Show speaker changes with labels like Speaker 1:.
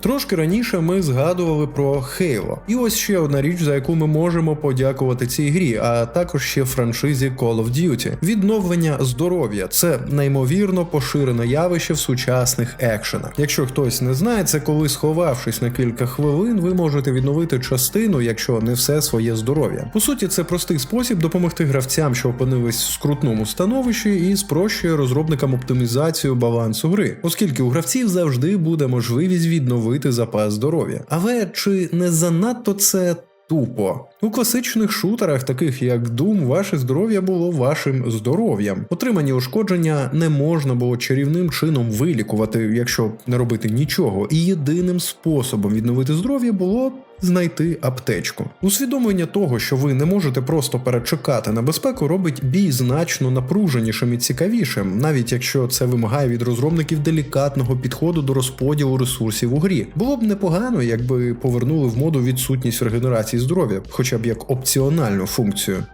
Speaker 1: Трошки раніше ми згадували про Halo. І ось ще одна річ, за яку ми можемо подякувати цій грі, а також ще франшизі Call of Duty. Відновлення здоров'я це неймовірно поширене явище в сучасних екшенах. Якщо хтось не знає, це коли сховавшись на кілька хвилин, ви можете відновити частину, якщо не все своє здоров'я. По суті, це простий спосіб допомогти гравцям, що опинились в скрутному становищі, і спрощує розробникам оптимізацію балансу гри, оскільки у гравців завжди буде можливість відновити запас здоров'я. Але чи не занадто це Тупо у класичних шутерах, таких як Doom, ваше здоров'я було вашим здоров'ям. Отримані ушкодження не можна було чарівним чином вилікувати, якщо не робити нічого. І єдиним способом відновити здоров'я було знайти аптечку. Усвідомлення того, що ви не можете просто перечекати на безпеку, робить бій значно напруженішим і цікавішим, навіть якщо це вимагає від розробників делікатного підходу до розподілу ресурсів у грі. Було б непогано, якби повернули в моду відсутність регенерації здоров'я, хоча б як опціональну функцію.